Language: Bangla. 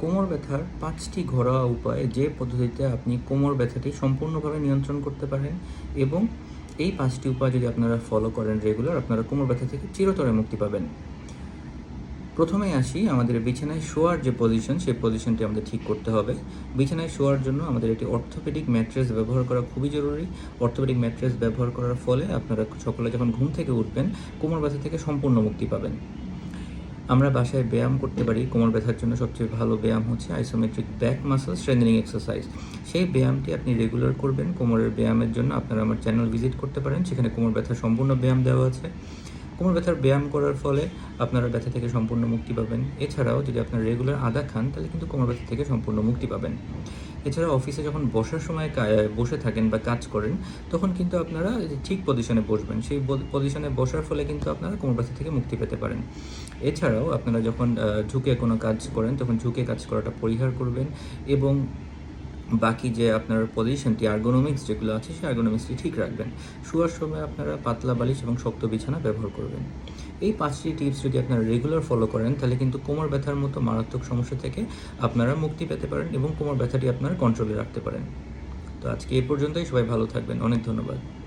কোমর ব্যথার পাঁচটি ঘরোয়া উপায় যে পদ্ধতিতে আপনি কোমর ব্যথাটি সম্পূর্ণভাবে নিয়ন্ত্রণ করতে পারেন এবং এই পাঁচটি উপায় যদি আপনারা ফলো করেন রেগুলার আপনারা কোমর ব্যথা থেকে চিরতরে মুক্তি পাবেন। প্রথমে আসি আমাদের বিছানায় শোয়ার যে পজিশন সেই পজিশনটি আমাদের ঠিক করতে হবে। বিছানায় শোয়ার জন্য আমাদের একটি অর্থোপেডিক ম্যাট্রেস ব্যবহার করা খুবই জরুরি। অর্থোপেডিক ম্যাট্রেস ব্যবহার করার ফলে আপনারা সকলে যখন ঘুম থেকে উঠবেন, কোমর ব্যথা থেকে সম্পূর্ণ মুক্তি পাবেন। আমরা বাসায় ব্যায়াম করতে পারি। কোমর ব্যথার জন্য সবচেয়ে ভালো ব্যায়াম হচ্ছে isometric back muscle strengthening exercise সেই ব্যায়ামটি আপনি রেগুলার করবেন। কোমরের ব্যায়ামের জন্য আপনারা আমার চ্যানেল ভিজিট করতে পারেন। সেখানে কোমর ব্যথার সম্পূর্ণ ব্যায়াম দেওয়া আছে। কোমর ব্যথার ব্যায়াম করার ফলে আপনারা ব্যথা থেকে সম্পূর্ণ মুক্তি পাবেন। এছাড়াও যদি আপনারা রেগুলার আদা খান, তাহলে কিন্তু কোমর ব্যথা থেকে সম্পূর্ণ মুক্তি পাবেন। এছাড়া অফিসে যখন বসার সময় বসে থাকেন বা কাজ করেন, তখন কিন্তু আপনারা ঠিক পজিশনে বসবেন। সেই পজিশনে বসার ফলে কিন্তু আপনারা কোমর ব্যথা থেকে মুক্তি পেতে পারেন। এছাড়াও আপনারা যখন ঝুঁকে কোনো কাজ করেন, তখন ঝুঁকে কাজ করাটা পরিহার করবেন এবং বাকি যে আপনার পজিশনটি আর্গোনমিক্স যেগুলো আছে, সেই আর্গোনমিক্সটি ঠিক রাখবেন। শোয়ার সময় আপনারা পাতলা বালিশ এবং শক্ত বিছানা ব্যবহার করবেন। এই পাঁচটি টিপস যদি আপনারা রেগুলার ফলো করেন, তাহলে কিন্তু কোমর ব্যথার মতো মারাত্মক সমস্যা থেকে আপনারা মুক্তি পেতে পারেন এবং কোমর ব্যথাটি আপনারা কন্ট্রোলে রাখতে পারেন। তো আজকে এই পর্যন্তই, সবাই ভালো থাকবেন। অনেক ধন্যবাদ।